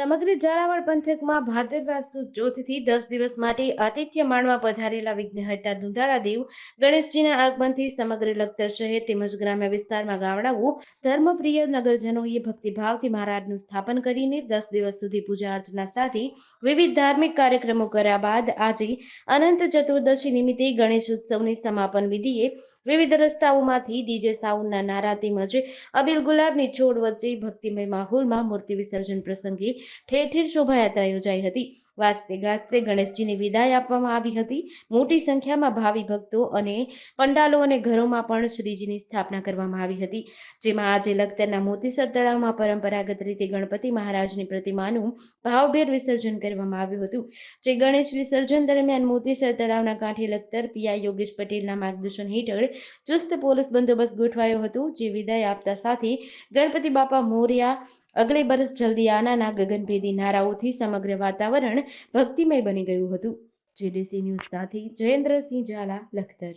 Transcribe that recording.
સમગ્ર ઝાલાવાડ પંથકમાં ભાદરવા સુદ ચોથથી દસ દિવસ માટે આતિથ્ય માણવા પધારેલા વિઘ્નહર્તા દુંધાળા દેવ ગણેશજીના આગમનથી સમગ્ર લખતર શહેર તેમજ ગ્રામ્ય વિસ્તારમાં ગામડાઓ ધર્મપ્રિય નગરજનોએ ભક્તિભાવથી મહારાજનું સ્થાપન કરીને દસ દિવસ સુધી પૂજા અર્ચના સાથે વિવિધ ધાર્મિક કાર્યક્રમો કર્યા બાદ આજે અનંત ચતુર્દશી નિમિત્તે ગણેશ ઉત્સવની સમાપન વિધિએ વિવિધ રસ્તાઓમાંથી ડીજે સાઉન્ડના નારા તેમજ અબીલ ગુલાબની છોડ વચ્ચે ભક્તિમય માહોલમાં મૂર્તિ વિસર્જન પ્રસંગે ઠેર ઠેર શોભાયાત્રા યોજાઈ હતી. વાજતે ગાજતે ગણેશજીને વિદાય આપવામાં આવી હતી. મોટી સંખ્યામાં ભાવિ ભક્તો અને પંડાલો અને ઘરોમાં પણ શ્રીજીની સ્થાપના કરવામાં આવી હતી. જેમાં આજે લખતરના મોતીસર તળાવમાં પરંપરાગત રીતે ગણપતિ મહારાજની પ્રતિમાનું ભાવભેર વિસર્જન કરવામાં આવ્યું હતું. જે ગણેશ વિસર્જન દરમિયાન મોતીસર તળાવના કાંઠે લખતર પીઆઈ યોગેશ પટેલના માર્ગદર્શન હેઠળ ચુસ્ત પોલીસ બંદોબસ્ત ગોઠવાયો હતો. જે વિદાય આપતા સાથે ગણપતિ બાપા મોર્યા અગલે બરસ જલ્દી આનાના ગગનભેદી નારાઓથી સમગ્ર વાતાવરણ ભક્તિમય બની ગયું હતું. જેડીસી ન્યૂઝ સાથે જયેન્દ્રસિંહ ઝાલા, લખતર.